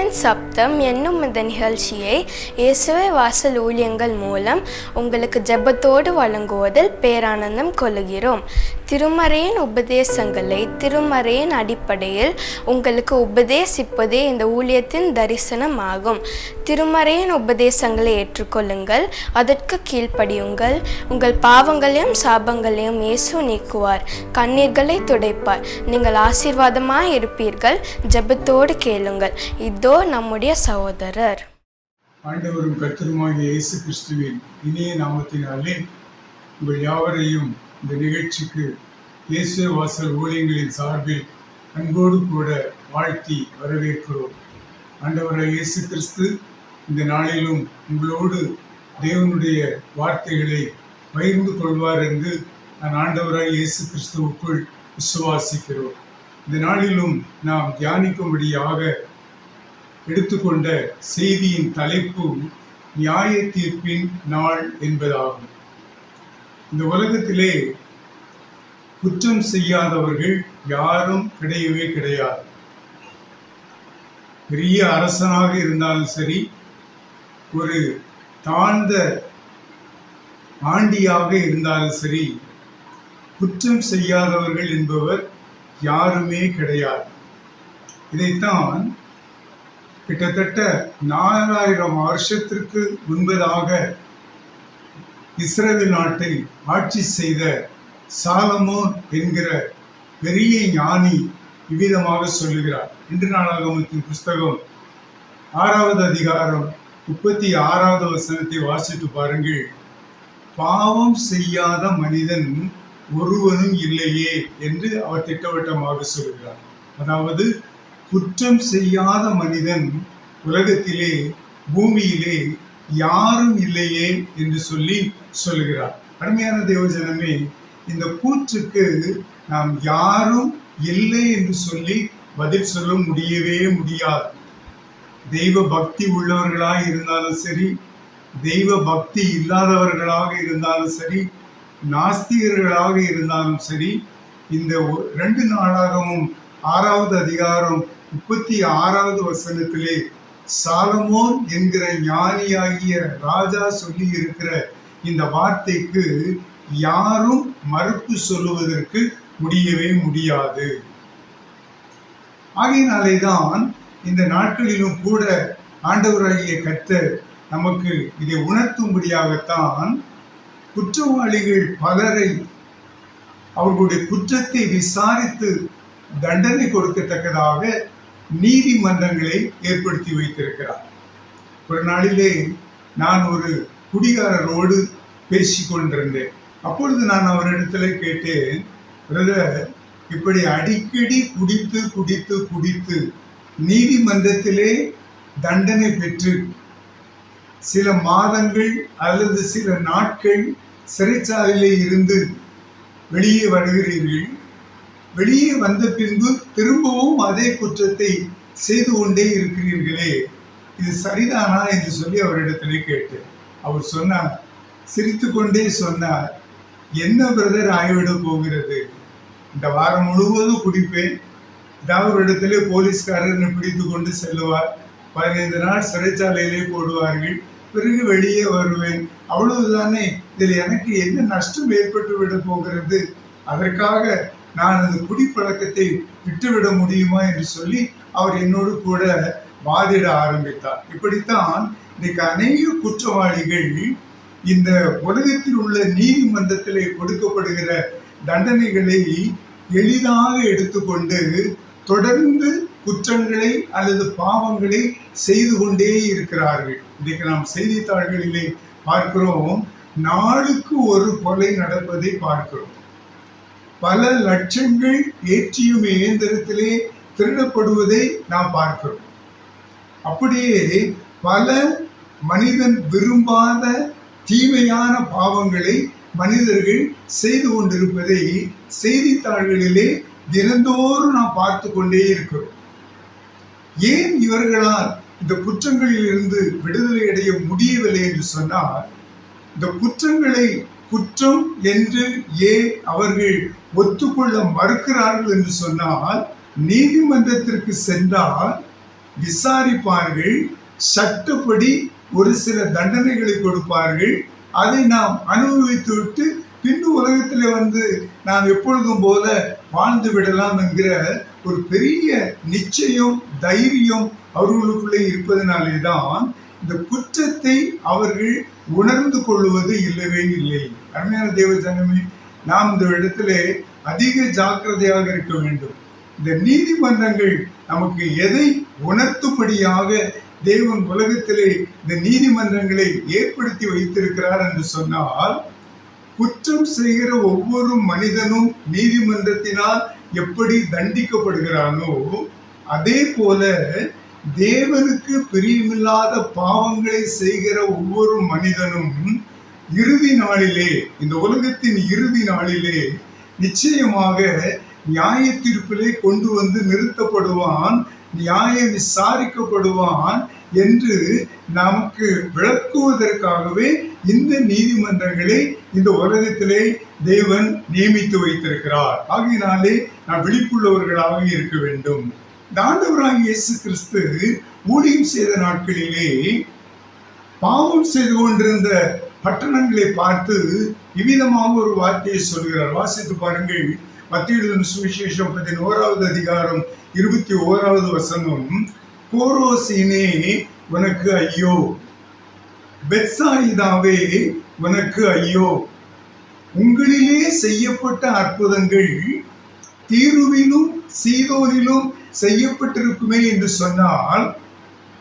நேசரின் சப்தம் என்னும் இந்த நிகழ்ச்சியை இயேசுவை வாசல் ஊழியங்கள் மூலம் உங்களுக்கு ஜெபத்தோடு வழங்குவதில் பேரானந்தம் கொள்கிறோம் திருமறையின் உபதேசங்களை திருமறையின் அடிப்படையில் உங்களுக்கு உபதேசிப்பதே இந்த ஊழியத்தின் தரிசனம் ஆகும் திருமறையின் உபதேசங்களை ஏற்றுக்கொள்ளுங்கள் அதற்கு கீழ்ப்படியுங்கள். உங்கள் பாவங்களையும் சாபங்களையும் இயேசு நீக்குவார் கண்ணீர்களை துடைப்பார். நீங்கள் ஆசீர்வாதமாக இருப்பீர்கள் ஜெபத்தோடு கேளுங்கள். இதோ நம்முடைய சகோதரர். ஆண்டவரும் கர்த்தருமாகிய இயேசு கிறிஸ்துவின் இனிய நாமத்தினாலே உங்கள் யாவரையும் இந்த நிகழ்ச்சிக்கு இயேசு வாசல் ஊழியங்களின் சார்பில் அன்போடு கூட வாழ்த்தி வரவேற்கிறோம். ஆண்டவராக இயேசு கிறிஸ்து இந்த நாளிலும் உங்களோடு தேவனுடைய வார்த்தைகளை பகிர்ந்து கொள்வார் என்று நான் ஆண்டவராக இயேசு கிறிஸ்துவுக்குள் விசுவாசிக்கிறோம். இந்த நாளிலும் நாம் தியானிக்கும்படியாக எடுத்துக்கொண்ட செய்தியின் தலைப்பு நியாய தீர்ப்பின் நாள் என்பதாகும். இந்த உலகத்திலே குற்றம் செய்யாதவர்கள் யாரும் கிடையவே கிடையாது. பெரிய அரசனாக இருந்தாலும் சரி ஒரு தாழ்ந்த ஆண்டியாக இருந்தாலும் சரி குற்றம் செய்யாதவர்கள் என்பவர் யாருமே கிடையாது. இதைத்தான் கிட்டத்தட்ட நாலாயிரம் வருஷத்திற்கு முன்பதாக இஸ்ரேல் நாட்டை ஆட்சி செய்த சாலமோன் என்கிற பெரிய ஞானி இவ்விதமாக சொல்லுகிறார். இன்று நாளாகமத்தின் புஸ்தகம் ஆறாவது அதிகாரம் முப்பத்தி ஆறாவது வசனத்தை வாசித்து பாருங்கள். பாவம் செய்யாத மனிதன் ஒருவனும் இல்லையே என்று அவர் திட்டவட்டமாக சொல்கிறார் அதாவது குற்றம் செய்யாத மனிதன் உலகத்திலே பூமியிலே யாரும் இல்லையே என்று சொல்லி சொல்லுகிறார். அருமையான தேவஜனமே இந்த கூற்றுக்கு நாம் யாரும் இல்லை என்று சொல்லி பதில் சொல்ல முடியவே முடியாது. தெய்வ பக்தி உள்ளவர்களாக இருந்தாலும் சரி தெய்வ பக்தி இல்லாதவர்களாக இருந்தாலும் சரி நாஸ்திகர்களாக இருந்தாலும் சரி இந்த ரெண்டு நாளாகவும் ஆறாவது அதிகாரம் முப்பத்தி ஆறாவது வசனத்திலே சாலமோன் என்கிற ஞானியாகிய ராஜா சொல்லி இருக்கிற இந்த வார்த்தைக்கு யாரும் மறுப்பு சொல்லுவதற்கு முடியவே முடியாது. ஆகையினாலே தான் இந்த நாட்களிலும் கூட ஆண்டவராகிய கத்தர் நமக்கு இதை உணர்த்தும்படியாகத்தான் குற்றவாளிகள் பலரை அவர்களுடைய குற்றத்தை விசாரித்து தண்டனை கொடுக்கத்தக்கதாக நீதிமன்றங்களை ஏற்படுத்தி வைத்திருக்கிறார். ஒரு நாளிலே நான் ஒரு குடிகாரரோடு பேசி கொண்டிருந்தேன் அப்பொழுது நான் அவரிடத்துல கேட்டேன் பிரதர் இப்படி அடிக்கடி குடித்து குடித்து குடித்து நீதிமன்றத்திலே தண்டனை பெற்று சில மாதங்கள் அல்லது சில நாட்கள் சிறைச்சாலையிலே இருந்து வெளியே வருகிறீர்கள். வெளியே வந்த பின்பு திரும்பவும் அதே குற்றத்தை செய்து கொண்டே இருக்கிறீர்களே. இது சரிதானா? என்று சொல்லி அவரிடத்திலே கேட்டேன். அவர் சொன்னார் சிரித்துக்கொண்டே சொன்னார் என்ன பிரதர் ஆகிவிட போகிறது? இந்த வாரம் முழுவதும் குடிப்பேன். ஏதாவது ஒரு இடத்துல போலீஸ்காரர் பிடித்து கொண்டு செல்லுவார். பதினைந்து நாள் சிறைச்சாலையிலே போடுவார்கள். பிறகு வெளியே வருவேன். அவ்வளவுதானே? இதில் எனக்கு என்ன நஷ்டம் ஏற்பட்டு விட போகிறது? அதற்காக நான் அந்த குடிப்பழக்கத்தை விட்டுவிட முடியுமா என்று சொல்லி அவர் என்னோடு கூட வாதிட ஆரம்பித்தார். இப்படித்தான் இன்னைக்கு அநேக குற்றவாளிகள் இந்த உலகத்தில் உள்ள நீதிமன்றத்தில் கொடுக்கப்படுகிற தண்டனைகளை எளிதாக எடுத்துக்கொண்டு தொடர்ந்து குற்றங்களை அல்லது பாவங்களை செய்து கொண்டே இருக்கிறார்கள். இன்றைக்கு நாம் செய்தித்தாள்களிலே பார்க்கிறோம் நாளுக்கு ஒரு கொலை நடப்பதை பார்க்கிறோம். பல லட்சங்கள் ஏற்றியும் இயந்திரத்திலே திருடப்படுவதை நாம் பார்க்கிறோம். அப்படியே பல மனிதன் விரும்பாத தீமையான பாவங்களை மனிதர்கள் செய்து கொண்டிருப்பதை செய்தித்தாள்களிலே தினந்தோறும் நாம் பார்த்து கொண்டே இருக்கிறோம். ஏன் இவர்களால் இந்த குற்றங்களில் இருந்து விடுதலை அடைய முடியவில்லை என்று சொன்னால் இந்த குற்றங்களை குற்றம் என்று ஏன் அவர்கள் ஒத்துக்கொள்ள மறுக்கிறார்கள் என்று சொன்னால் நீதிமன்றத்திற்கு சென்றால் விசாரிப்பார்கள் சட்டப்படி ஒரு சில தண்டனைகளை கொடுப்பார்கள். அதை நாம் அனுபவித்து விட்டு பின்பு உலகத்தில் வந்து நாம் எப்பொழுதும் போல வாழ்ந்து விடலாம் என்கிற ஒரு பெரிய நிச்சயம் தைரியம் அவர்களுக்குள்ளே இருப்பதனாலே தான் இந்த குற்றத்தை அவர்கள் உணர்ந்து கொள்வது இல்லவே இல்லை. அருமையான தேவ ஜனமே நாம் இந்த இடத்துல அதிக ஜாக்கிரதையாக இருக்க வேண்டும். இந்த நீதிமன்றங்கள் நமக்கு எதை உணர்த்தும்படியாக தேவன் உலகத்திலே இந்த நீதிமன்றங்களை ஏற்படுத்தி வைத்திருக்கிறார் என்று சொன்னால் குற்றம் செய்கிற ஒவ்வொரு மனிதனும் நீதிமன்றத்தினால் எப்படி தண்டிக்கப்படுகிறானோ அதே போல தேவனுக்கு பிரியமில்லாத பாவங்களை செய்கிற ஒவ்வொரு மனிதனும் இறுதி நாளிலே இந்த உலகத்தின் இறுதி நாளிலே நிச்சயமாக நியாய தீர்ப்பிலே கொண்டு வந்து நிறுத்தப்படுவான் நியாயம் விசாரிக்கப்படுவான் என்று நமக்கு விளக்குவதற்காகவே இந்த நீதிமன்றங்களை இந்த உலகத்திலே தேவன் நியமித்து வைத்திருக்கிறார். ஆகையினாலே நாம் விழிப்புள்ளவர்களாக இருக்க வேண்டும். இந்த இயேசு கிறிஸ்து ஊழியம் செய்த நாட்களிலே பாவம் செய்து கொண்டிருந்த பட்டணங்களை பார்த்து இவ்விதமாக ஒரு வார்த்தையை சொல்கிறார். வாசித்து பாருங்கள். மத்திய சுவிசேஷம் பதினோராவது அதிகாரம் இருபத்தி ஓராவது வசனம். கோரோசினே உனக்கு ஐயோ. பெத்சாயிதாவே உனக்கு ஐயோ. உங்களிலே செய்யப்பட்ட அற்புதங்கள் தீருவிலும் சீதோனிலும் செய்யப்பட்டிருக்குமே என்று சொன்னால்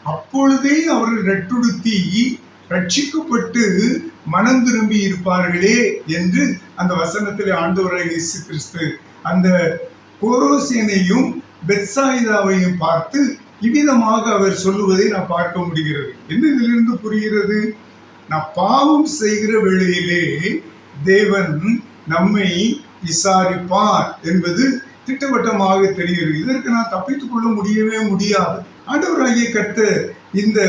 அப்பொழுதே அவர்கள் ரட்டுடுத்தி ரட்சிக்கப்பட்டு மனம் திரும்பி இருப்பார்களே என்று அந்த வசனத்திலே ஆண்டவராக இயேசு கிறிஸ்து அந்த கோரோசேனையும் பெட்சாயிதாவையும் பார்த்து இவ்விதமாக அவர் சொல்லுவதை நான் பார்க்க முடிகிறது. என்ன இதிலிருந்து புரிகிறது? நான் பாவம் செய்கிற வேளையிலே தேவன் நம்மை விசாரிப்பார் என்பது திட்டவட்டமாக தெரிகிறது. இதற்கு நான் தப்பித்துக் கொள்ள முடியவே முடியாது. ஆண்டவராகிய கர்த்தர் இந்த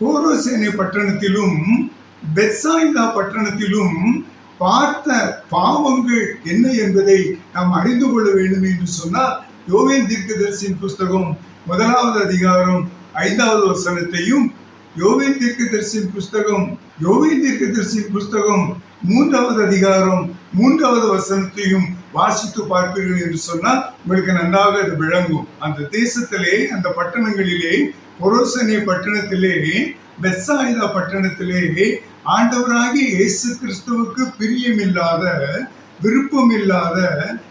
கோரோசேனை பட்டணத்திலும் பெத்சாயிதா பட்டணத்திலும் பார்த்த பாவங்கள் என்ன என்பதை நாம் அறிந்து கொள்ள வேண்டும் என்று சொன்னால் யோவேல் தீர்க்கதரிசியின் புஸ்தகம் முதலாவது அதிகாரம் ஐந்தாவது வசனத்தையும் யோவேல் தீர்க்கதரிசியின் புஸ்தகம் யோவேல் தீர்க்கதரிசியின் புஸ்தகம் மூன்றாவது அதிகாரம் மூன்றாவது வசனத்தையும் வாசித்து பார்ப்பீர்கள் என்று சொன்னால் உங்களுக்கு நன்றாக அது விளங்கும். அந்த தேசத்திலே அந்த பட்டணங்களிலே பொரோசனே பட்டணத்திலே பெத்சாயிதா பட்டணத்திலே ஆண்டவராகிய இயேசு கிறிஸ்துவுக்கு பிரியமில்லாத விருப்பமில்லாத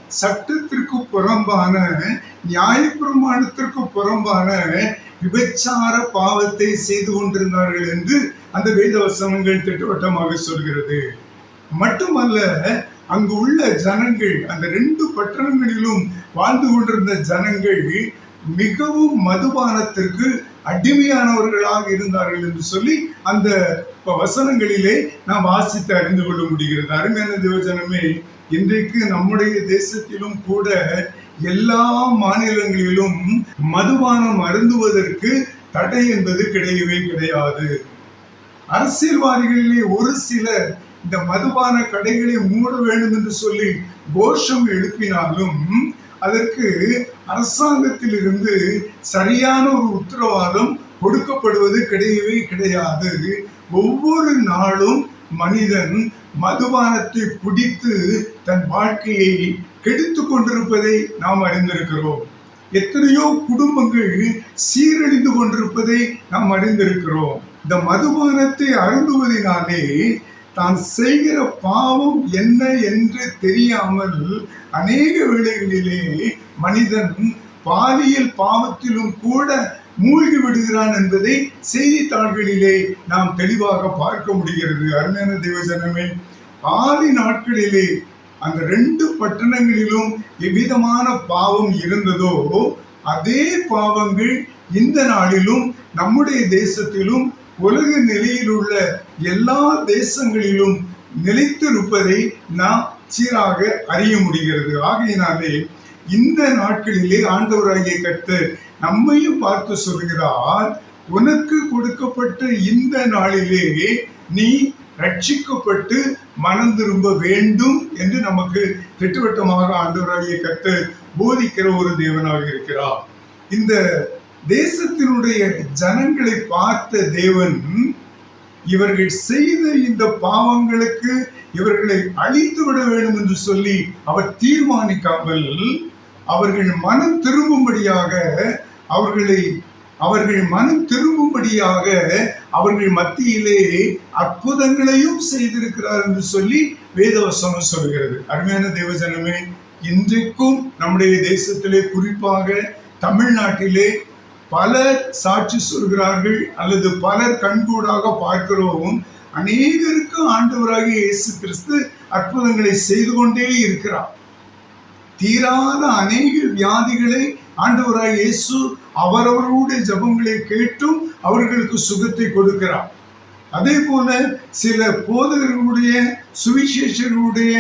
சட்டத்திற்கு புறம்பான நியாயப்பிரமாணத்திற்கு புறம்பான விபச்சார பாவத்தை செய்து கொண்டிருந்தார்கள் என்று அந்த வேத வசனங்கள் திட்டவட்டமாக சொல்கிறது. மட்டுமல்ல அங்கு உள்ள ஜனங்கள் அந்த ரெண்டு பட்டணங்களிலும் வாழ்ந்து கொண்டிருந்த ஜனங்கள் மிகவும் மதுபானத்திற்கு அடிமையானவர்களாக இருந்தார்கள் என்று சொல்லி அந்த வசனங்களிலே நாம் வாசித்து அறிந்து கொள்ள முடிகிறது. அருமையான தேவஜனமே இன்றைக்கு நம்முடைய தேசத்திலும் கூட எல்லா மாநிலங்களிலும் மதுபானம் அருந்துவதற்கு தடை என்பது கிடையவே கிடையாது. அரசியல்வாதிகளிலே ஒரு சிலர் இந்த மதுபான கடைகளை மூட வேண்டும் என்று சொல்லி கோஷம் எழுப்பினாலும் அதற்கு அரசாங்கத்திலிருந்து சரியான ஒரு உத்தரவாதம் கொடுக்கப்படுவது கிடையவே கிடையாது. ஒவ்வொரு நாளும் மனிதன் மதுபானத்தை குடித்து தன் வாழ்க்கையை கெடுத்து கொண்டிருப்பதை நாம் அறிந்திருக்கிறோம். எத்தனையோ குடும்பங்கள் சீரழிந்து கொண்டிருப்பதை நாம் அறிந்திருக்கிறோம். இந்த மதுபானத்தை அருந்துவதினாலே தான் செய்கிற பாவம் என்ன என்று தெரியாமல் அநேக வேளைகளிலே மனிதன் பாலியல் பாவத்திலும் கூட மூழ்கி விடுகிறான் என்பதை செய்தித்தாள்களிலே நாம் தெளிவாக பார்க்க முடிகிறது. அருமையான தேவஜனமே ஆதி நாட்களிலே அந்த ரெண்டு பட்டணங்களிலும் எவ்விதமான பாவம் இருந்ததோ அதே பாவங்கள் இந்த நாளிலும் நம்முடைய தேசத்திலும் உலக நிலையில் உள்ள எல்லா தேசங்களிலும் நிலைத்திருப்பதை நாம் சீராக அறிய முடிகிறது. ஆகையினாலே இந்த நாட்களிலே ஆண்டவராகிய கர்த்தர் நம்மையும் பார்த்து சொல்கிறார் உனக்கு கொடுக்கப்பட்ட இந்த நாளிலேயே நீ ரட்சிக்கப்பட்டு மனம் திரும்ப வேண்டும் என்று நமக்கு திட்டவட்டமாக ஆண்டவராகிய கர்த்தர் போதிக்கிற ஒரு தேவனாக இருக்கிறார். இந்த தேசத்தினுடைய ஜனங்களை பார்த்த தேவன் இவர்கள் செய்த இந்த பாவங்களுக்கு இவர்களை அழித்து விட வேண்டும் என்று சொல்லி அவர் தீர்மானிக்காமல் அவர்கள் மனம் திரும்பும்படியாக அவர்களை அவர்கள் மனம் திரும்பும்படியாக அவர்கள் மத்தியிலே அற்புதங்களையும் செய்திருக்கிறார் என்று சொல்லி வேதவசனம் சொல்கிறது. அருமையான தேவஜனமே இன்றைக்கும் நம்முடைய தேசத்திலே குறிப்பாக தமிழ்நாட்டிலே பலர் சாட்சி சொல்கிறார்கள் அல்லது பலர் கண்கூடாக பார்க்கிறோம் அநேகருக்கு ஆண்டவராகிய இயேசு கிறிஸ்து அற்புதங்களை செய்து கொண்டே இருக்கிறார். தீராத அநேக வியாதிகளை ஆண்டவராய் இயேசு அவரவர்களுடைய ஜபங்களை கேட்டும் அவர்களுக்கு சுகத்தை கொடுக்கிறார். அதே போல சில போதகர்களுடைய சுவிசேஷர்களுடைய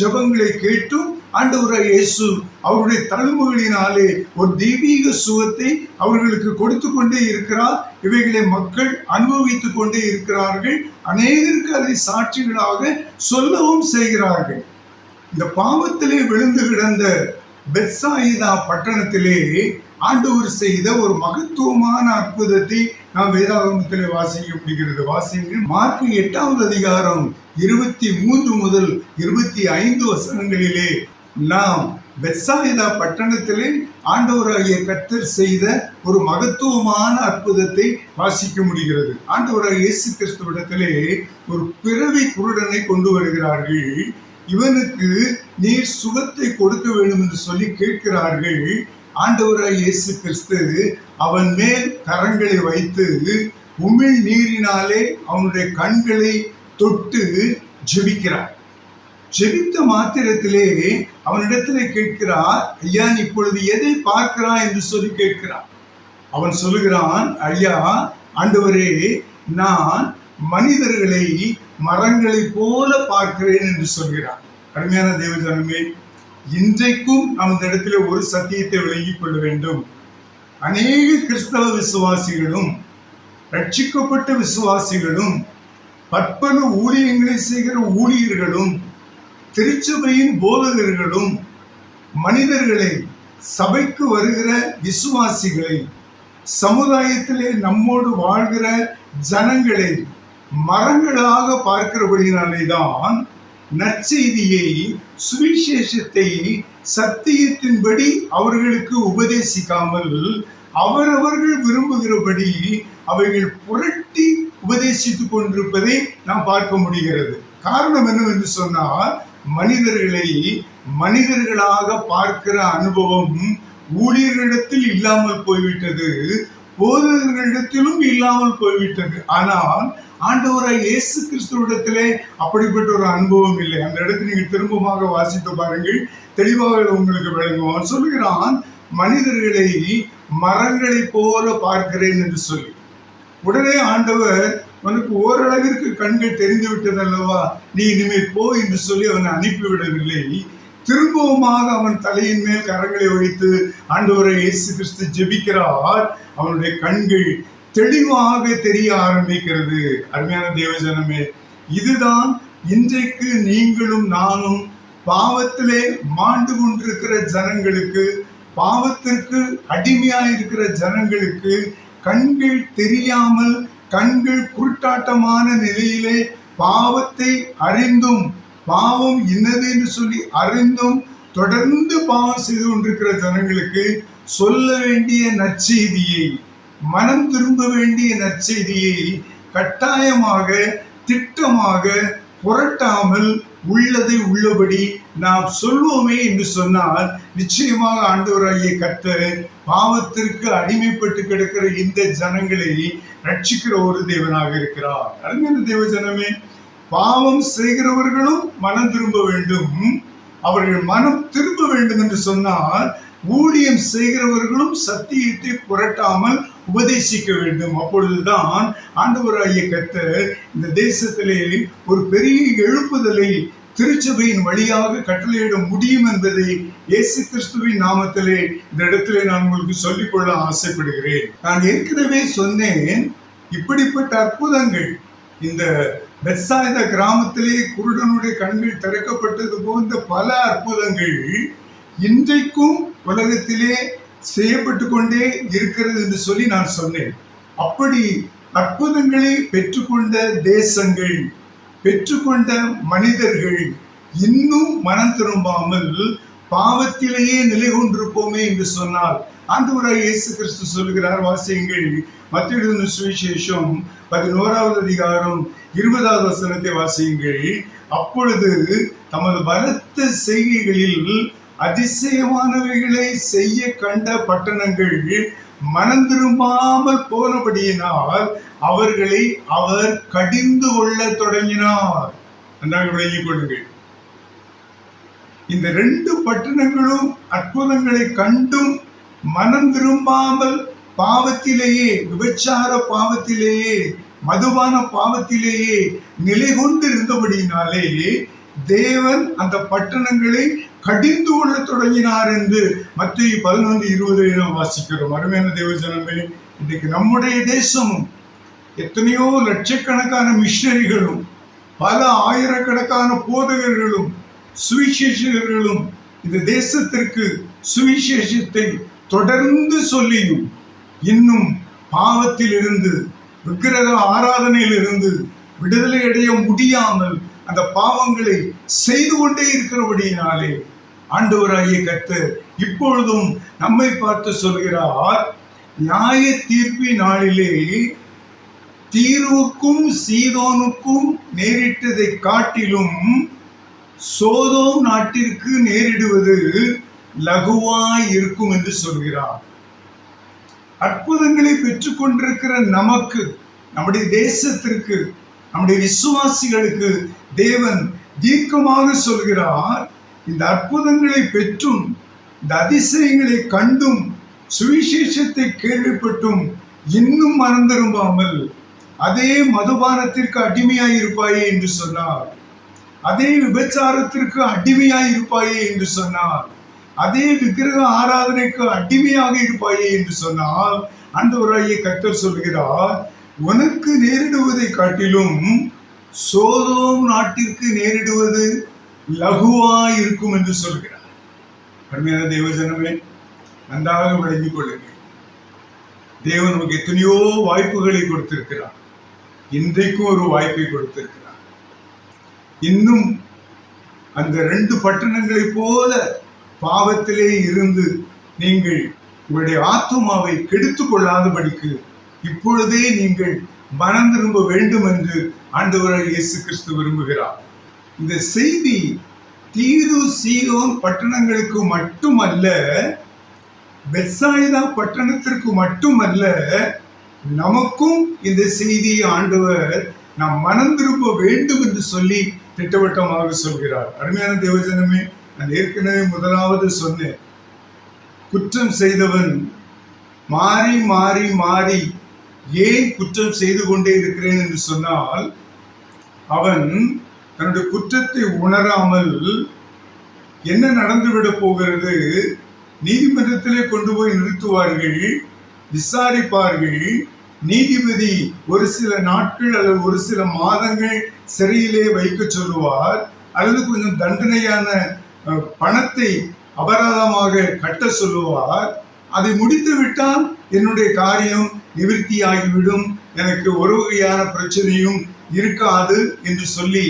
ஜெபங்களை கேட்டும் ஆண்டவராய் இயேசு அவருடைய தழும்புகளினாலே ஒரு தெய்வீக சுகத்தை அவர்களுக்கு கொடுத்து கொண்டே இருக்கிறார். இவைகளை மக்கள் அனுபவித்துக் கொண்டே இருக்கிறார்கள். அநேகருக்கு அதை சாட்சிகளாக சொல்லவும் செய்கிறார்கள். இந்த பாவத்திலே விழுந்து கிடந்த பெத்சாயிதா பட்டணத்திலே ஆண்டவர் செய்த ஒரு மகத்துவமான அற்புதத்தை நாம் வேதாகமத்திலே வாசிக்க முடிகிறது. வாசிங்கள் மார்க் எட்டாவது அதிகாரம் இருபத்தி மூன்று முதல் இருபத்தி ஐந்து வசனங்களிலே நாம் பெத்சாயிதா பட்டணத்திலே ஆண்டவராகிய கத்தர் செய்த ஒரு மகத்துவமான அற்புதத்தை வாசிக்க முடிகிறது. ஆண்டவராக இயேசு கிறிஸ்துவிடத்திலே ஒரு பிறவி குருடனை கொண்டு வருகிறார்கள். இவனுக்கு நீர் சுகத்தை கொடுக்க வேண்டும் என்று சொல்லி கேட்கிறார்கள். ஆண்டவராய் இயேசு கிறிஸ்து அவன் மேல் கரங்களை வைத்து உமிழ் நீரினாலே அவனுடைய கண்களை தொட்டு ஜெபிக்கிறார். ஜெபித்த மாத்திரத்திலே அவனிடத்திலே கேட்கிறார் ஐயா நீ இப்பொழுது எதை பார்க்கிறான் என்று சொல்லி கேட்கிறான். அவன் சொல்லுகிறான் ஐயா ஆண்டவரே நான் மனிதர்களை மரங்களைப் போல பார்க்கிறேன் என்று சொல்கிறான். அருமையான தேவஜனமே இன்றைக்கும் நாம் இந்த இடத்துல ஒரு சத்தியத்தை விளங்கிக் கொள்ள வேண்டும். அநேக கிறிஸ்தவ விசுவாசிகளும் ரட்சிக்கப்பட்ட விசுவாசிகளும் பற்பல ஊழியங்களை செய்கிற ஊழியர்களும் திருச்சபையின் போதகர்களும் மனிதர்களை சபைக்கு வருகிற விசுவாசிகளை சமுதாயத்திலே நம்மோடு வாழ்கிற ஜனங்களை மரங்களாக பார்க்கிறபடினாலே தான் நற்செய்தியை சுவிசேஷத்தை சத்தியத்தின்படி அவர்களுக்கு உபதேசிக்காமல் அவரவர்கள் விரும்புகிறபடி அவைகள் புரட்டி உபதேசித்துக் கொண்டிருப்பதை நாம் பார்க்க முடிகிறது. காரணம் என்னவென்று சொன்னால் மனிதர்களை மனிதர்களாக பார்க்கிற அனுபவம் ஊழியர்களிடத்தில் இல்லாமல் போய்விட்டது போதகர்களிடத்திலும் இல்லாமல் போய்விட்டது. ஆனால் ஆண்டவராய் இயேசு கிறிஸ்துவிடத்திலே அப்படிப்பட்ட ஒரு அனுபவம் இல்லை. அந்த இடத்தை நீங்கள் திரும்பமாக வாசித்து பாருங்கள். தெளிவாக உங்களுக்கு விளங்குவான் சொல்லுகிறான் மனிதர்களை மரங்களைப் போல பார்க்கிறேன் என்று சொல்லி. உடனே ஆண்டவர் உனக்கு ஓரளவிற்கு கண்கள் தெரிந்து விட்டது அல்லவா நீ இனிமேல் போ என்று சொல்லி அவனை அனுப்பிவிடவில்லை. திரும்பவுமாக அவன் தலையின் மேல் கரங்களை ஒழித்து ஆண்டவரை இயேசு கிறிஸ்து ஜெபிக்கிறார். அவனுடைய கண்கள் தெளிவாக தெரிய ஆரம்பிக்கிறது. அருமையான தேவஜனமே இதுதான் இன்றைக்கு நீங்களும் நானும் பாவத்திலே மாண்டு கொண்டிருக்கிற ஜனங்களுக்கு பாவத்திற்கு அடிமையாயிருக்கிற ஜனங்களுக்கு கண்கள் தெரியாமல் கண்கள் குருட்டாட்டமான நிலையிலே பாவத்தை அறிந்தும் பாவம் இன்னது என்று சொல்லி அறிந்தும் தொடர்ந்து பாவம் செய்து கொண்டிருக்கிற ஜனங்களுக்கு சொல்ல வேண்டிய நற்செய்தியை மனம் திரும்ப வேண்டிய நற்செய்தியை கட்டாயமாக திட்டமாக புரட்டாமல் உள்ளதை உள்ளபடி நாம் சொல்வோமே என்று சொன்னால் நிச்சயமாக ஆண்டவராகிய கர்த்தர் பாவத்திற்கு அடிமைப்பட்டு கிடக்கிற இந்த ஜனங்களை ரட்சிக்கிற ஒரு தேவனாக இருக்கிறார். அருமையான தேவ ஜனமே பாவம் செய்கிறவர்களும் மனம் திரும்ப வேண்டும். அவர்கள் மனம் திரும்ப வேண்டும் என்று சொன்னால் ஊழியம் செய்கிறவர்களும் சத்தியத்தை புரட்டாமல் உபதேசிக்க வேண்டும். அப்பொழுதுதான் ஆண்டவராகிய கத்தர் இந்த தேசத்திலே ஒரு பெரிய எழுப்புதலை திருச்சபையின் வழியாக கட்டளையிட முடியும் என்பதை இயேசு கிறிஸ்துவின் நாமத்திலே இந்த இடத்திலே நான் உங்களுக்கு சொல்லிக்கொள்ள ஆசைப்படுகிறேன். நான் ஏற்கனவே சொன்னேன் இப்படிப்பட்ட அற்புதங்கள் இந்த பெத்சாய்தா கிராமத்திலே குருடனுடைய கண்கள் திறக்கப்பட்டது போன்ற பல அற்புதங்கள் இன்றைக்கும் உலகத்திலே செய்யப்பட்டு கொண்டே இருக்கிறது என்று சொல்லி நான் சொன்னேன். அப்படி அற்புதங்களை பெற்றுக்கொண்ட தேசங்கள் பெற்றுக்கொண்ட மனிதர்கள் இன்னும் மனம் திரும்பாமல் பாவத்திலேயே நிலை கொண்டிருப்போமே என்று சொன்னால் ஆண்டவராக இயேசு கிறிஸ்து சொல்லுகிறார் வாசியுங்கள். மத்திய சுவிசேஷம் பதினோராவது அதிகாரம் இருபதாவது வசனத்தை வாசியுங்கள். அப்பொழுது தமது பலத்த செய்கைகளில் அதிசயமானவைகளை செய்ய கண்ட பட்டணங்கள் மனம் திரும்பாமல் போனபடியினால் அவர்களை அவர் கடிந்து கொள்ள தொடங்கினார். நன்றாக விளங்கிக் கொள்ளுங்கள். இந்த ரெண்டு பட்டணங்களும் அற்புதங்களை கண்டும் மனம் திரும்பாமல் பாவத்திலேயே விபச்சார பாவத்திலேயே மதுபான பாவத்திலேயே நிலை கொண்டு இருந்தபடியினாலே தேவன் அந்த பட்டணங்களை கடிந்து கொள்ள தொடங்கினார் என்று மத்திய பதினொன்று இருபது நாம் வாசிக்கிறோம். அருமையான தேவஜனமே இன்றைக்கு நம்முடைய தேசமும் எத்தனையோ லட்சக்கணக்கான மிஷனரிகளும் பல ஆயிரக்கணக்கான போதகர்களும் சுவிசேஷகர்களும் இந்த தேசத்திற்கு சுவிசேஷத்தை தொடர்ந்து சொல்லியும் இன்னும் பாவத்தில் இருந்து விக்கிரக ஆராதனையிலிருந்து விடுதலை அடைய முடியாமல் அந்த பாவங்களை செய்து கொண்டே இருக்கிறபடியினாலே ஆண்டவராகிய கத்து இப்பொழுதும் நம்மை பார்த்து சொல்கிறார் நியாய தீர்ப்பின் நாளிலே தீர்வுக்கும் சீதோனுக்கும் நேரிட்டதை காட்டிலும் சோதோ நாட்டிற்கு நேரிடுவது லகுவாய் இருக்கும் என்று சொல்கிறார். அற்புதங்களை பெற்றுக்கொண்டிருக்கிற நமக்கு நம்முடைய தேசத்திற்கு நம்முடைய விசுவாசிகளுக்கு தேவன் தீர்க்கமாக சொல்கிறார். இந்த அற்புதங்களை பெற்றும் இந்த அதிசயங்களை கண்டும் சுவிசேஷத்தை கேள்விப்பட்டும் இன்னும் மறந்திரும்பாமல் அதே மதுபானத்திற்கு அடிமையாய் இருப்பாயே என்று சொன்னார். அதே விபச்சாரத்திற்கு அடிமையாய் இருப்பாயே என்று சொன்னார். அதே விக்கிரக ஆராதனைக்கு அடிமையாக இருப்பாயே என்று சொன்னால் ஆண்டவராகிய கத்தர் சொல்கிறார் உனக்கு நேரிடுவதை காட்டிலும் சோதோம் நாட்டிற்கு நேரிடுவது லகுவா இருக்கும் என்று சொல்கிறார். அருமையான தேவஜனமே நன்றாக விளங்கிக் கொள்ளுங்கள். தேவன் நமக்கு எத்தனையோ வாய்ப்புகளை கொடுத்திருக்கிறார். இன்றைக்கும் ஒரு வாய்ப்பை கொடுத்திருக்கிறார். இன்னும் அந்த ரெண்டு பட்டணங்களைப் போல பாவத்திலே இருந்து நீங்கள் உங்களுடைய ஆத்மாவை கெடுத்துக் கொள்ளாதபடிக்கு இப்பொழுதே நீங்கள் மனம் திரும்ப வேண்டும் என்று ஆண்டவராக இயேசு கிறிஸ்து விரும்புகிறார். இந்த செய்தி தீரு சீரோன் பட்டணங்களுக்கு மட்டுமல்ல பெத்சாயிதா பட்டணத்திற்கு மட்டுமல்ல நமக்கும் இந்த செய்தியை ஆண்டவர் நாம் மனம் திரும்ப வேண்டும் என்று சொல்லி திட்டவட்டமாக சொல்கிறார். அருமையான தேவஜனமே நான் ஏற்கனவே முதலாவது சொன்னேன். குற்றம் செய்தவன் மாறி மாறி மாறி ஏன் குற்றம் செய்து கொண்டே இருக்கிறேன் என்று சொன்னால் அவன் தன்னுடைய குற்றத்தை உணராமல் என்ன நடந்துவிடப் போகிறது? நீதிமன்றத்திலே கொண்டு போய் நிறுத்துவார்கள் விசாரிப்பார்கள். நீதிபதி ஒரு சில நாட்கள் அல்லது ஒரு சில மாதங்கள் சிறையிலே வைக்க சொல்லுவார். அல்லது கொஞ்சம் தண்டனையான பணத்தை அபராதமாக கட்ட சொல்லுவார். அதை முடித்து விட்டால் என்னுடைய காரியம் நிவிருத்தியாகிவிடும். எனக்கு ஒரு வகையான பிரச்சனையும் இருக்காது என்று சொல்லி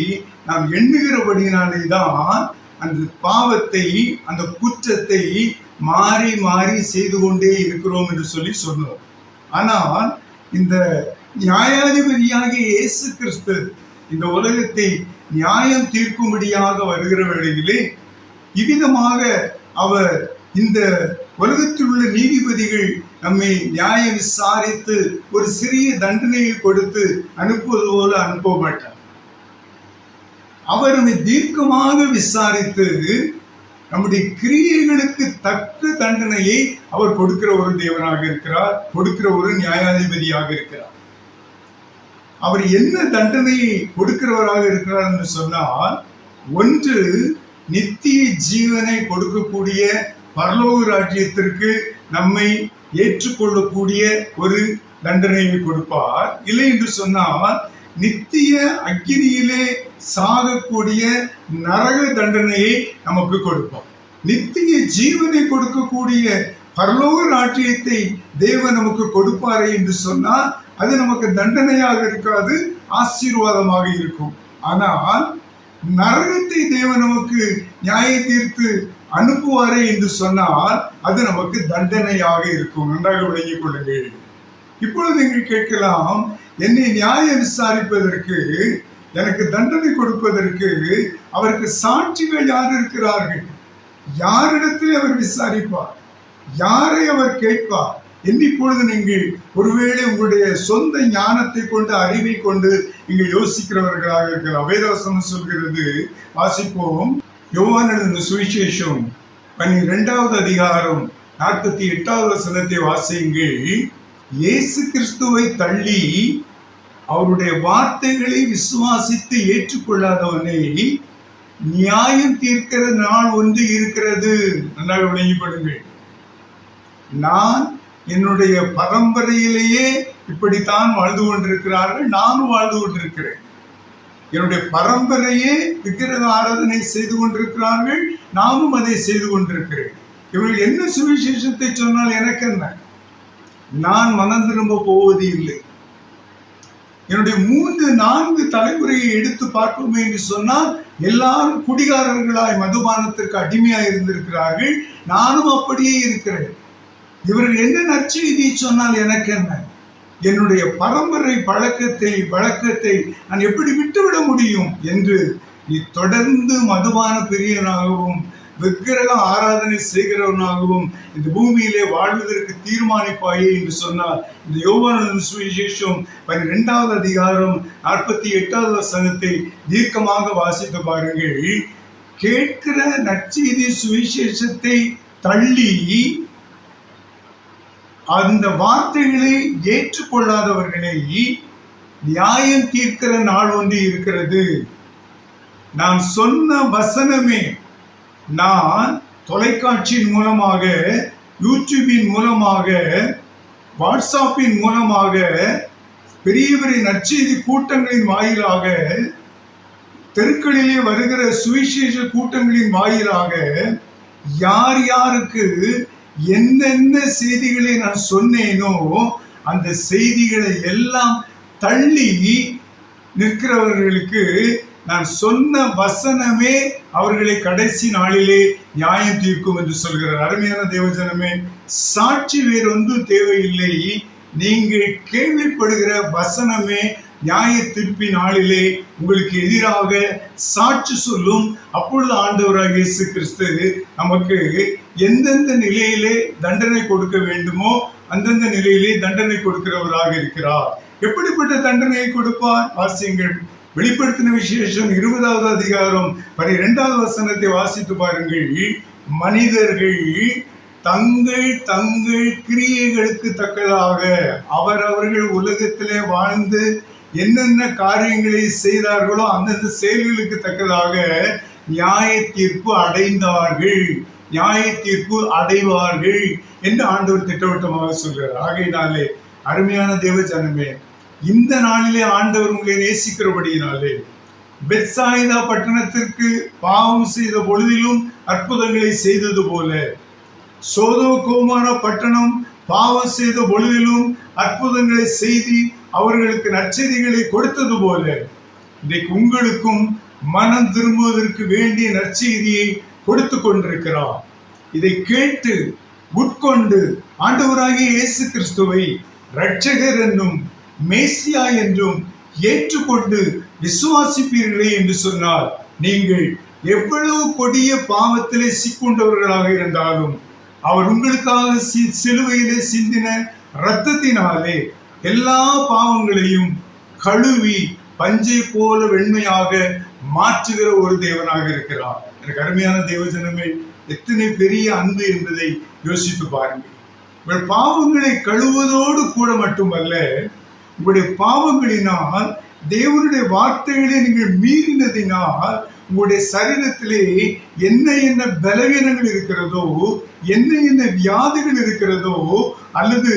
நாம் எண்ணுகிறபடினாலே தான் அந்த பாவத்தை அந்த குற்றத்தை மாறி மாறி செய்து கொண்டே இருக்கிறோம் என்று சொல்லி சொன்னோம். ஆனால் இந்த நியாயாதிபதியாகிய இயேசு கிறிஸ்து இந்த உலகத்தை நியாயம் தீர்க்கும்படியாக வருகிற வேளையிலே இவ்விதமாக அவர் இந்த உலகத்தில் உள்ள நீதிபதிகள் நம்மை நியாயம் விசாரித்து ஒரு சிறிய தண்டனையை கொடுத்து அனுப்புவது போல அனுப்ப மாட்டார். அவர் நம்மை தீர்க்கமாக விசாரித்து நம்முடைய கிரியைகளுக்கு தக்க தண்டனையை அவர் கொடுக்கிற ஒரு தேவனாக இருக்கிறார் கொடுக்கிற ஒரு நியாயாதிபதியாக இருக்கிறார். அவர் என்ன தண்டனையை கொடுக்கிறவராக இருக்கிறார் என்று சொன்னால் ஒன்று நித்திய ஜீவனை கொடுக்கக்கூடிய பரலோக ராஜ்யத்திற்கு நம்மை ஏற்றுக்கொள்ளக்கூடிய ஒரு தண்டனையை கொடுப்பார். இல்லை என்று சொன்னால் நித்திய அக்னியிலே சாகக்கூடிய நரக தண்டனையை நமக்கு கொடுப்பார். நித்திய ஜீவனை கொடுக்கக்கூடிய பரலோக ராஜ்யத்தை தேவன் நமக்கு கொடுப்பாரே என்று சொன்னால் அது நமக்கு தண்டனையாக இருக்காது ஆசீர்வாதமாக இருக்கும். ஆனால் நரகத்தை தேவன் நமக்கு நியாய தீர்த்து அனுப்புவாரே என்று சொன்னால் அது நமக்கு தண்டனையாக இருக்கும். நன்றாக விளங்கிக் கொள்ளுங்கள். இப்பொழுது நீங்கள் கேட்கலாம் என்னை நியாயம் விசாரிப்பதற்கு எனக்கு தண்டனை கொடுப்பதற்கு அவருக்கு சாட்சிகள் யார் இருக்கிறார்கள்? யாரிடத்தில் அவர் விசாரிப்பார்? யாரை அவர் கேட்பார்? என்று இப்பொழுது நீங்கள் ஒருவேளை உங்களுடைய சொந்த ஞானத்தை கொண்டு அறிவை கொண்டு நீங்கள் யோசிக்கிறவர்களாக இருக்கலாம். வேதவசனம் சொல்கிறது வாசிப்போம். யோவானது சுவிசேஷம் பன்னிரெண்டாவது அதிகாரம் நாற்பத்தி எட்டாவது வசனத்தை வாசியுங்கள். இயேசு கிறிஸ்துவை தள்ளி அவருடைய வார்த்தைகளை விசுவாசித்து ஏற்றுக்கொள்ளாதவனை நியாயம் தீர்க்கிற நாள் ஒன்று இருக்கிறது. நன்றாக விளங்கிப்படுங்கள் நான் என்னுடைய பரம்பரையிலேயே இப்படித்தான் வாழ்ந்து கொண்டிருக்கிறார்கள் நானும் வாழ்ந்து கொண்டிருக்கிறேன். என்னுடைய பரம்பரையே விக்கிரக ஆராதனை செய்து கொண்டிருக்கிறார்கள் நானும் அதை செய்து கொண்டிருக்கிறேன். இவர்கள் என்ன சுவிசேஷத்தை சொன்னால் எனக்கு என்ன? நான் மனம் திரும்ப போவது இல்லை. என்னுடைய மூன்று நான்கு தலைமுறையை எடுத்து பார்ப்போமே என்று சொன்னால் எல்லாரும் குடிகாரர்களாய் மதுபானத்திற்கு அடிமையாய் இருந்திருக்கிறார்கள் நானும் அப்படியே இருக்கிறேன். இவர்கள் என்ன நற்செய்தி சொன்னால் எனக்கு என்ன? என்னுடைய பரம்பரை பழக்கத்தை வழக்கத்தை நான் எப்படி விட்டுவிட முடியும் என்று நீ தொடர்ந்து மதுபான பிரியனாகவும் விக்கிரக ஆராதனை செய்கிறவனாகவும் இந்த பூமியிலே வாழ்வதற்கு தீர்மானிப்பாயே என்று சொன்னார். இந்த யோவான சுவிசேஷம் பன்னிரெண்டாவது அதிகாரம் நாற்பத்தி எட்டாவது வசனத்தை தீர்க்கமாக வாசித்து பாருங்கள். கேட்கிற நற்செய்தி சுவிசேஷத்தை தள்ளி அந்த வார்த்தைகளை ஏற்றுக்கொள்ளாதவர்களை நியாயம் தீர்க்கிற நாள் ஒன்று இருக்கிறது. நான் சொன்ன வசனமே நான் தொலைக்காட்சியின் மூலமாக யூடியூபின் மூலமாக வாட்ஸ்அப்பின் மூலமாக பெரிய பெரிய நற்செய்தி கூட்டங்களின் வாயிலாக தெருக்களிலே வருகிற சுவிசேஷ கூட்டங்களின் வாயிலாக யார் யாருக்கு என்னென்ன செய்திகளை நான் சொன்னேனோ அந்த செய்திகளை எல்லாம் தள்ளி நிற்கிறவர்களுக்கு நான் சொன்ன வசனமே அவர்களை கடைசி நாளிலே நியாயம் தீர்க்கும் என்று சொல்கிறார். அருமையான தேவஜனமே சாட்சி வேறொன்றும் தேவையில்லை. நீங்கள் கேள்விப்படுகிற வசனமே நியாய திருப்பி நாளிலே உங்களுக்கு எதிராக சாட்சி சொல்லும் அப்பொழுது ஆண்டவராக இயேசு கிறிஸ்து நமக்கு எந்தெந்த நிலையிலே தண்டனை கொடுக்க வேண்டுமோ அந்தந்த நிலையிலே தண்டனை கொடுக்கிறவராக இருக்கிறார். எப்படிப்பட்ட தண்டனையை கொடுப்பார்? வாசியங்கள். வெளிப்படுத்தின விசேஷம் இருபதாவது அதிகாரம் பனிரெண்டாவது வசனத்தை வாசித்து பாருங்கள். மனிதர்கள் தங்கள் தங்கள் கிரியைகளுக்கு தக்கதாக அவரவர்கள் உலகத்திலே வாழ்ந்து என்னென்ன காரியங்களை செய்தார்களோ அந்தந்த செயல்களுக்கு தக்கதாக நியாய தீர்ப்பு அடைந்தார்கள். நியாய தீர்ப்பு அடைவார்கள் என்று ஆண்டவர் திட்டவட்டமாக சொல்கிறார். ஆகையினாலே அருமையான தேவ ஜனமே இந்த நாளிலே ஆண்டவர் உங்களை நேசிக்கிறபடியினாலே பெத்சாயிதா பட்டணத்திற்கு பாவம் செய்த பொழுதிலும் அற்புதங்களை செய்தது போல சோதோ கோமான பட்டணம் பாவம் செய்த பொழுதிலும் அற்புதங்களை செய்து அவர்களுக்கு நற்செய்திகளை கொடுத்தது போல இன்றைக்கு உங்களுக்கும் மனம் திரும்புவதற்கு வேண்டிய நற்செய்தியை கொடுத்து கொண்டிருக்கிறார் இதை கேட்டு உட்கொண்டு ஆண்டவராகிய இயேசு கிறிஸ்துவை ரட்சகர் என்னும் மேசியா என்றும் ஏற்றுக்கொண்டு விசுவாசிப்பீர்களே என்று சொன்னால் நீங்கள் எவ்வளவு கொடிய பாவத்திலே சிக்குண்டவர்களாக இருந்தாலும் அவர் உங்களுக்காக சி- சிலுவையிலே சிந்தின இரத்தத்தினாலே எல்லா பாவங்களையும் கழுவி பஞ்சை போல வெண்மையாக மாற்றுகிற ஒரு தேவனாக இருக்கிறார். எனக்கு அருமையான தேவஜனமே எத்தனை பெரிய அன்பு என்பதை யோசித்து பாருங்கள். உங்கள் பாவங்களை கழுவுவதோடு கூட மட்டுமல்ல உங்களுடைய பாவங்களினால் தேவனுடைய வார்த்தைகளை நீங்கள் மீறினதினால் உங்களுடைய சரீரத்திலே என்ன என்ன பலவீனங்கள் இருக்கிறதோ என்ன என்ன வியாதிகள் இருக்கிறதோ அல்லது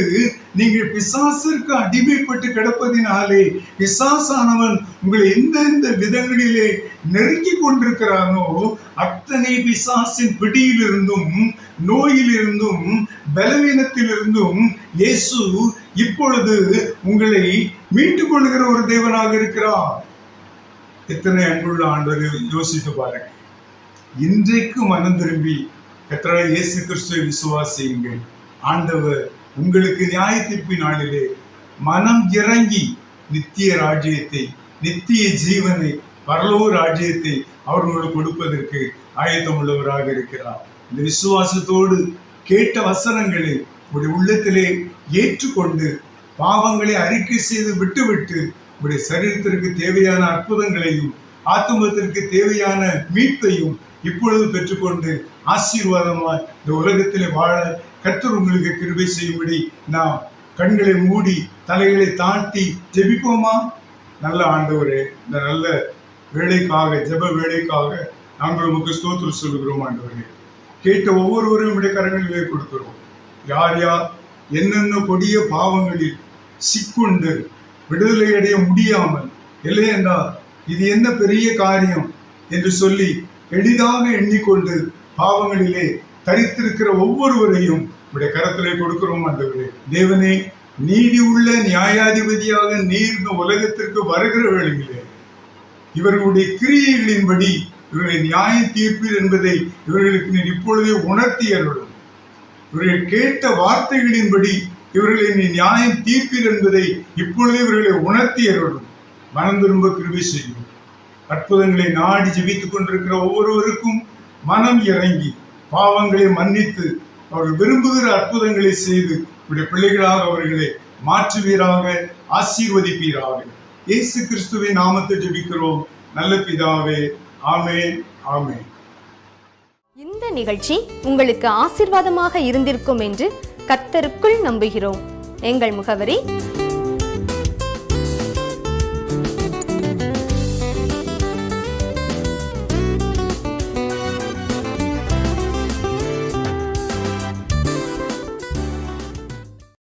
நீங்கள் பிசாசிற்கு அடிமைப்பட்டு கிடப்பதினாலே பிசாசானவன் உங்களை எந்தெந்த விதங்களிலே நெருங்கி கொண்டிருக்கிறானோ அத்தனை பிசாசின் பிடியிலிருந்தும் நோயிலிருந்தும் பலவீனத்திலிருந்தும் இயேசு இப்பொழுது உங்களை மீட்டுக் கொள்கிற ஒரு தேவனாக இருக்கிறார். எத்தனை அன்புள்ள ஆண்டவர் யோசித்து பாருங்க இன்றைக்கு மனம் திரும்பி கத்தராக இயேசு கிறிஸ்துவை விசுவாசியுங்கள். ஆண்டவர் உங்களுக்கு நியாய தீர்ப்பு நாளிலே மனம் இறங்கி நித்திய ராஜ்யத்தை நித்திய ஜீவனை பரலோக ராஜ்யத்தை அவர்களுக்கு கொடுப்பதற்கு ஆயத்தம் உள்ளவராக இருக்கிறார். இந்த விசுவாசத்தோடு கேட்ட வசனங்களை உடைய உள்ளத்திலே ஏற்றுக்கொண்டு பாவங்களை அறிக்கை செய்து விட்டுவிட்டு உடைய சரீரத்திற்கு தேவையான அற்புதங்களையும் ஆத்துமத்திற்கு தேவையான மீட்பையும் இப்பொழுது பெற்றுக்கொண்டு ஆசீர்வாதமாய் இந்த உலகத்திலே வாழ கர்த்தர் உங்களுக்கு கிருபை செய்யும்படி நாம் கண்களை மூடி தலைகளை தாண்டி ஜெபிப்போமா? நல்ல ஆண்டவரே இந்த நல்ல வேலைக்காக ஜெப வேலைக்காக நாங்கள் உமக்கு ஸ்தோத்திரம் சொல்லுகிறோம் ஆண்டவரே. கேட்ட ஒவ்வொருவரும் உடைய கரங்களிலே கொடுக்கிறோம். யார் யார் என்னென்ன கொடிய பாவங்களில் சிக்குண்டு விடுதலை அடைய முடியாமல். இல்லை என்றால் இது என்ன பெரிய காரியம் என்று சொல்லி எளிதாக எண்ணிக்கொண்டு பாவங்களிலே தரித்திருக்கிற ஒவ்வொருவரையும் உடைய கரத்திலே கொடுக்கிறோம் ஆண்டவரே. தேவனே நீதி உள்ள நியாயாதிபதியாக நீர் இந்த உலகத்திற்கு வருகிற வேளையிலே இவர்களுடைய கிரியைகளின்படி இவர்களை நியாய தீர்ப்பீர் என்பதை இவர்களுக்கு நீர் இப்பொழுதே உணர்த்தி அருளும். இவர்கள் கேட்ட வார்த்தைகளின்படி இவர்களை நீ நியாயம் தீர்ப்பீர் என்பதை இப்பொழுதே இவர்களை உணர்த்தி அருளும். மனம் திரும்ப கிருபி செய்யும். அற்புதங்களை நாடி ஜெபித்துக் கொண்டிருக்கிற ஒவ்வொருவருக்கும் மனம் இறங்கி பாவங்களை மன்னித்து அவர்கள் விரும்புகிற அற்புதங்களை செய்து உடைய பிள்ளைகளாக அவர்களை மாற்றுவீராக ஆசீர்வதிப்பீராக. இயேசு கிறிஸ்துவின் நாமத்தை ஜெபிக்கிறோம். நல்ல பிதாவே ஆமே ஆமே இந்த நிகழ்ச்சி உங்களுக்கு ஆசிர்வாதமாக இருந்திருக்கும் என்று கத்தருக்குள் நம்புகிறோம். எங்கள் முகவரி